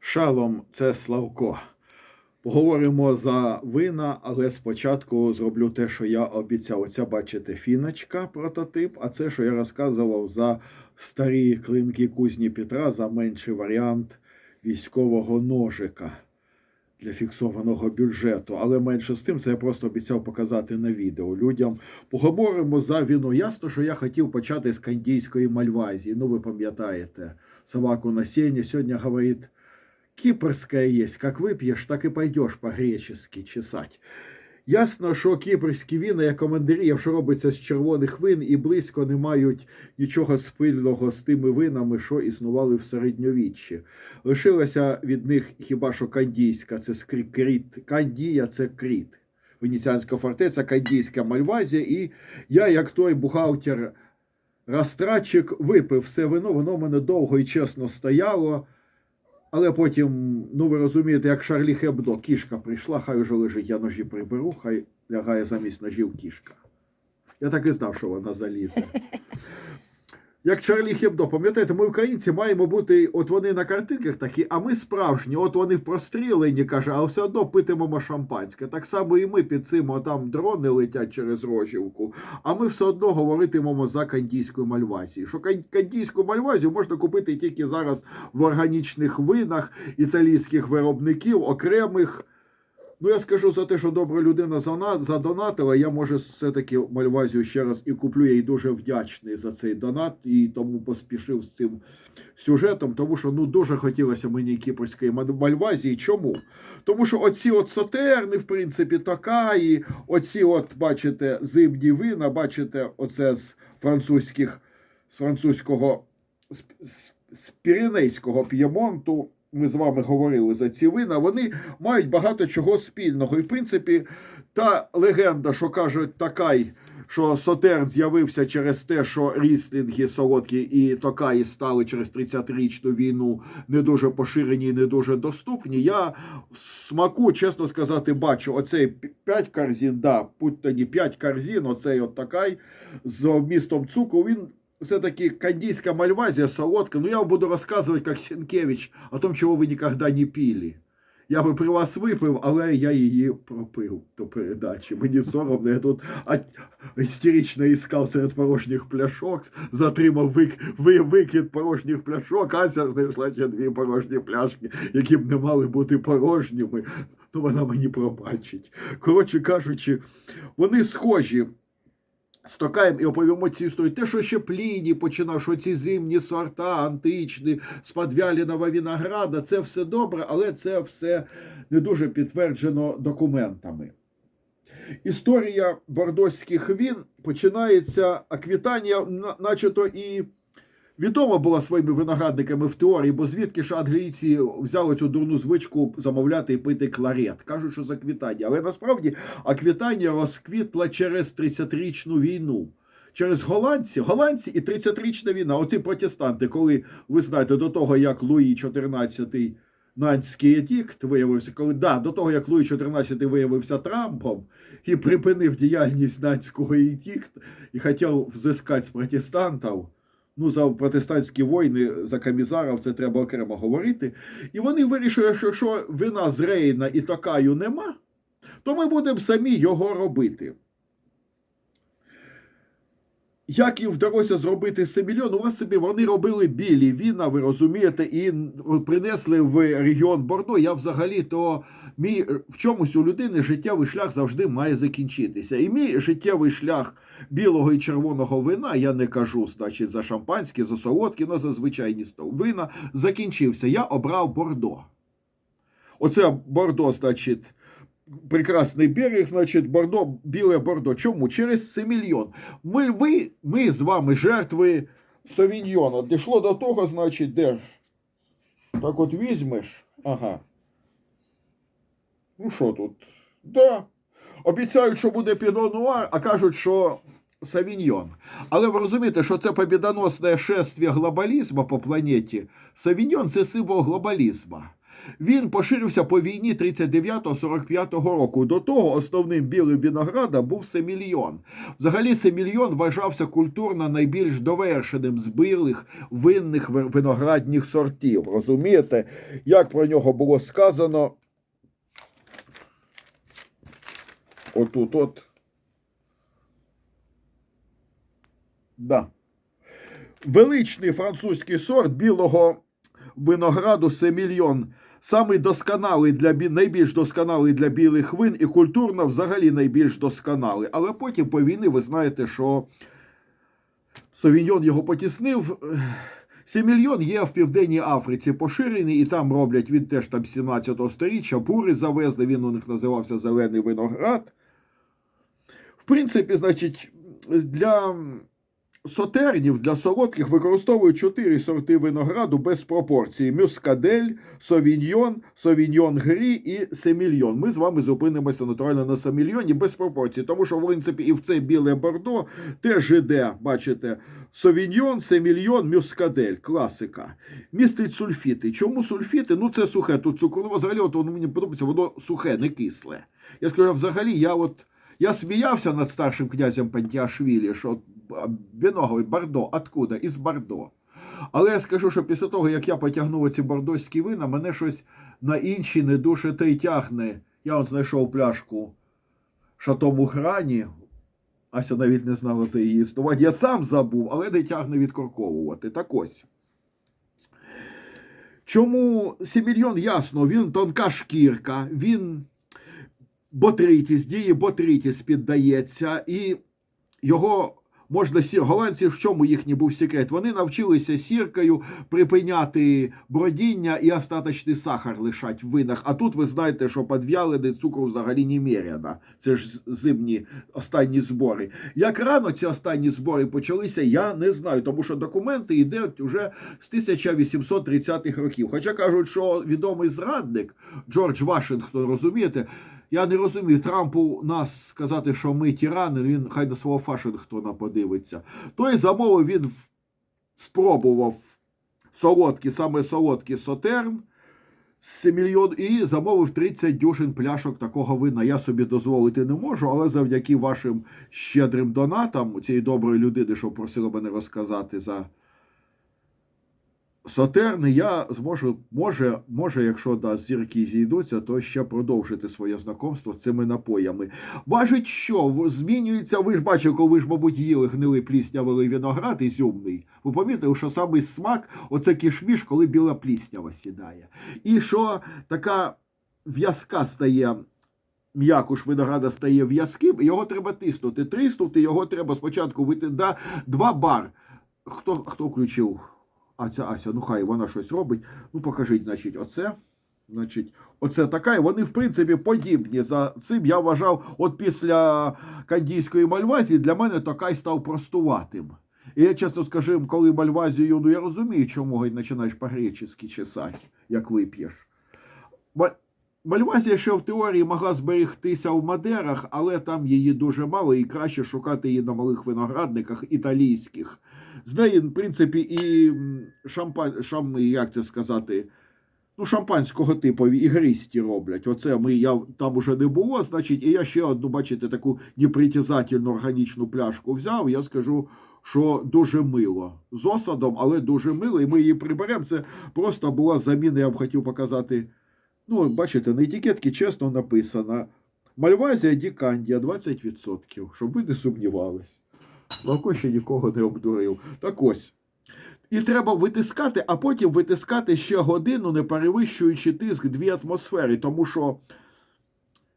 Шалом, це Славко. Поговоримо за вина, але спочатку зроблю те, що я обіцяв. Оця, бачите, фіночка, прототип, а це, що я розказував за старі клинки кузні Петра, за менший варіант військового ножика для фіксованого бюджету. Але менше з тим, це я просто обіцяв показати на відео людям. Поговоримо за віно. Ясно, що я хотів почати з кандійської Мальвазії. Ну, ви пам'ятаєте, собаку на сене сьогодні говорить. Кипрская есть, как выпьешь, так и пойдешь по-гречески чесать. Ясно, що кіпрські віна, як командирів, що робиться з червоних вин, і близько не мають нічого спільного з тими винами, що існували в середньовіччі. Лишилася від них хіба що кандійська, це скрі- кріт. Кандія це кріт. Венеціанська фортеця, кандійська Мальвазія. І я, як той бухгалтер розтратчик, випив все вино, воно мене довго і чесно стояло. Але потім, ну ви розумієте, як Шарлі Хебдо, кішка прийшла, хай уже лежить, я ножі приберу, хай лягає замість ножів кішка. Я так і знав, що вона залізе. Як Чарлі Хебдо, пам'ятаєте, ми українці маємо бути, от вони на картинках такі, а ми справжні, от вони в прострілені, каже, а все одно питимемо шампанське. Так само і ми під цим, там дрони летять через Рожівку, а ми все одно говоритимемо за кандійською Мальвазією. Що кандійську Мальвазію можна купити тільки зараз в органічних винах італійських виробників, окремих. Ну, я скажу за те, що добра людина задонатила. Я може все-таки Мальвазію ще раз і куплю. Я їй дуже вдячний за цей донат і тому поспішив з цим сюжетом, тому що ну дуже хотілося мені кіпрської Мал- Мальвазії. Чому? Тому що оці от сотерни, в принципі, такаї, оці, от, бачите, зимні вина, бачите, оце з французьких, з французького з, з, з Піренейського п'ємонту. Ми з вами говорили за ці вина. Вони мають багато чого спільного. І в принципі, та легенда, що кажуть, такай, що Сотерн з'явився через те, що ріслінги солодкі і токаї стали через 30-річну війну не дуже поширені і не дуже доступні. Я в смаку, чесно сказати, бачу оцей 5 корзин, да, будь тоді 5 корзин, оцей от такай з вмістом цукру. Він все-таки кандийская мальвазия, солодка. Ну, я вам буду рассказывать, как Сенкевич, о том, чего ви ніколи не пили. Я би при вас випив, але я її пропив до передачі. Мені соромно, я тут істерично іскав серед порожніх пляшок, затримав вик, ви, викид порожніх пляшок, Ася знайшла ще дві порожні пляшки, які б не мали бути порожніми, то вона мені пробачить. Коротше кажучи, вони схожі Стокаємо і оповімо ці історії. Те, що ще Пліні починав, що ці зимні сорта античні, з подвяленого винограда, це все добре, але це все не дуже підтверджено документами. Історія бордоських він починається, Аквітанія, на- начебто, і відома була своїми виноградниками в теорії, бо звідки ж англійці взяли цю дурну звичку замовляти і пити кларет. Кажуть, що з Аквітанії. Але насправді Аквітанія розквітла через 30-річну війну. Через голландці, голландці і 30-річна війна. Оці протестанти, коли ви знаєте, до того як Луї XIV Нанський едікт виявився, коли да, до того як Луї XIV виявився Трампом і припинив діяльність нанського едікта і хотів взискати з протестантів. Ну, за протестантські війни, за камізарів це треба окремо говорити. І вони вирішили, що якщо вина з Рейна і такаю нема, то ми будемо самі його робити. Як їм вдалося зробити семільйон, у вас собі вони робили білі віна, ви розумієте, і принесли в регіон Бордо. Я взагалі то мій в чомусь у людини життєвий шлях завжди має закінчитися. І мій життєвий шлях білого і червоного вина, я не кажу, значить, за шампанське, за солодкі, але за звичайні вина, закінчився. Я обрав Бордо. Оце Бордо, значить. Прекрасний берег, значить, Бордо, біле Бордо. Чому? Через Семільйон. Ми, ви, ми з вами жертви Совіньйона. Дійшло до того, значить, де? Так от візьмеш. Ага. Ну що тут? Да. Обіцяють, що буде Піно Нуар, а кажуть, що Савіньйон. Але ви розумієте, що це побідоносне шествие глобалізму по планеті. Савіньйон це символ глобалізму. Він поширився по війні 39-45 року. До того основним білим виноградом був семільйон. Взагалі, семільйон вважався культурно найбільш довершеним з білих винних вин- виноградних сортів. Розумієте, як про нього було сказано? Отут от. Да. Величний французький сорт білого винограду семільйон. Самий досконалий для найбільш досконалий для білих вин і культурно взагалі найбільш досконалий. Але потім по війні ви знаєте, що Совіньйон його потіснив. Семільйон є в Південній Африці поширений, і там роблять він теж там 17 сторіччя, бури завезли, він у них називався Зелений виноград. В принципі, значить, для сотернів, для солодких використовують чотири сорти винограду без пропорції: мюскадель, совіньйон, совіньйон грі і семільйон. Ми з вами зупинимося натурально на семільйоні без пропорцій, тому що, в принципі, і в це біле бордо теж іде, бачите, совіньйон, семільйон, мюскадель, класика. Містить сульфіти. Чому сульфіти? Ну, це сухе. Тут цукру, взагалі, от воно мені подобається, воно сухе, не кисле. Я скажу, взагалі, я от. Я сміявся над старшим князем Пантіашвілі, що виноговий Бордо, откуда? Із Бордо. Але я скажу, що після того, як я потягнув ці бордоські вина, мене щось на інші не дуже те й тягне. Я от знайшов пляшку шатому храні. Ася навіть не знала за її існування. Я сам забув, але не тягне відкорковувати. Так ось. Чому Сімільйон ясно, він тонка шкірка, він ботритіс, дії ботритіс піддається, і його можна сір. Голландці, в чому їхній був секрет? Вони навчилися сіркою припиняти бродіння і остаточний сахар лишать в винах. А тут ви знаєте, що підв'ялений цукру взагалі немерено. Це ж зимні останні збори. Як рано ці останні збори почалися, я не знаю, тому що документи йдуть вже з 1830-х років. Хоча кажуть, що відомий зрадник Джордж Вашингтон, розумієте, я не розумію Трампу нас сказати, що ми тирани, він хай до свого Вашингтона подивиться. Той замовив він спробував солодкий, саме солодкий сотерн мільйон і замовив 30 дюжин пляшок такого вина. Я собі дозволити не можу, але завдяки вашим щедрим донатам цієї доброї людини, що просила мене розказати за Сотерни, я зможу, може, може, якщо да, зірки зійдуться, то ще продовжити своє знакомство цими напоями. Важить, що змінюється, ви ж бачите, коли ви ж, мабуть, їли гнилий пліснявий виноград ізюмний. Ви помітили, що самий смак оце кішміш, коли біла пліснява сідає. І що така в'язка стає. М'якуш винограда стає в'язким, його треба тиснути. Тиснути його треба спочатку вити да, два бар. Хто, хто включив? А ця Ася, ну хай вона щось робить. Ну, покажіть, значить, оце. Значить, оце така, і вони, в принципі, подібні. За цим я вважав, от після кандійської мальвазії для мене Токай став простуватим. І я чесно скажу, коли мальвазію, ну я розумію, чому починаєш по-гречески чесати, як вип'єш. Мальвазія ще в теорії могла зберегтися в Мадерах, але там її дуже мало, і краще шукати її на малих виноградниках італійських. З неї, в принципі, і м, шампань, шам, як це сказати, ну, шампанського типу ігристі роблять. Оце ми, я, там уже не було, значить, і я ще одну, бачите, таку непритязательну органічну пляшку взяв. Я скажу, що дуже мило. З осадом, але дуже мило, і ми її приберемо. Це просто була заміна, я б хотів показати. Ну, бачите, на етикетці чесно написано. Мальвазія Дікандія 20%, щоб ви не сумнівались. Славко ще нікого не обдурив. Так ось. І треба витискати, а потім витискати ще годину, не перевищуючи тиск дві атмосфери, тому що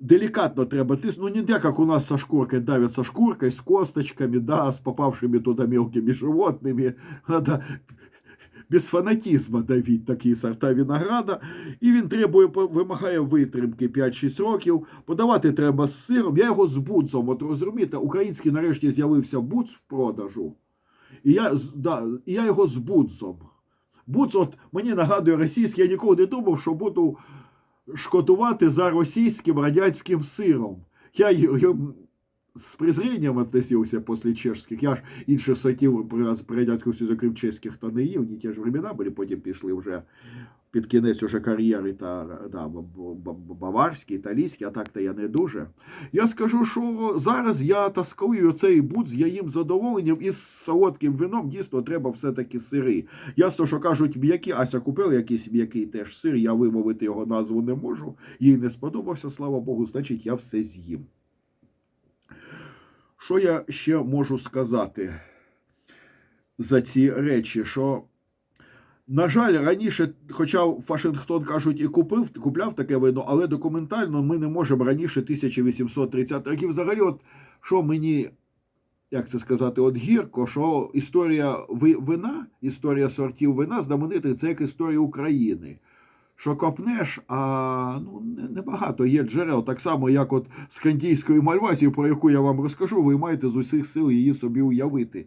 делікатно треба тиск. Ну, так, як у нас со шкуркой давят со с косточками, да, з попавшими туди мелкими животними. Надо без фанатізму давіть такі сорта винограда. І він требує, вимагає витримки 5-6 років. Подавати треба з сиром. Я його з бутсом. От розумієте, український нарешті з'явився бутс в продажу. І я, да, і я його з бутсом. Буц, от мені нагадує російський, я ніколи не думав, що буду шкодувати за російським радянським сиром. Я з презрінням відносився після чешських. Я ж інших сортів при, радянському Союзі, крім чеських, то не їв, ні ті ж времена були, потім пішли вже під кінець уже кар'єри та да, баварські, італійські, а так то я не дуже. Я скажу, що зараз я таскую цей будз, я їм задоволенням із солодким вином дійсно треба все-таки сири. Ясно, що кажуть м'які, Ася купила якийсь м'який теж сир, я вимовити його назву не можу, їй не сподобався, слава Богу, значить я все з'їм. Що я ще можу сказати за ці речі? Що, на жаль, раніше, хоча Вашингтон кажуть, і купив, купляв таке вино, але документально ми не можемо раніше 1830 років. Взагалі, от що мені, як це сказати, от гірко, що історія ви- вина, історія сортів вина знаменитих, це як історія України. Що копнеш, а ну не- небагато є джерел, так само, як от з кандійської Мальвазії, про яку я вам розкажу, ви маєте з усіх сил її собі уявити.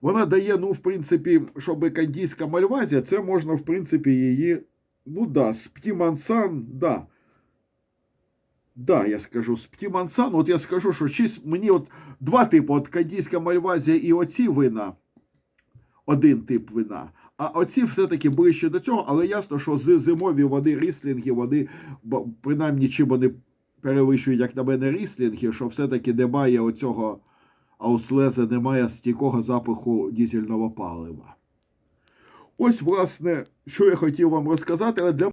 Вона дає, ну, в принципі, щоб кандійська Мальвазія, це можна, в принципі, її, ну да, з Птімансан, да. Да, я скажу, з Птімансан, от я скажу, що чись, мені от два типи, от кандійська Мальвазія і оці вина, один тип вина. А оці все-таки ближче до цього, але ясно, що з зимові вони ріслінги, вони принаймні чим вони перевищують, як на мене, ріслінги, що все-таки немає оцього ауслеза, немає стійкого запаху дізельного палива. Ось, власне, що я хотів вам розказати, але для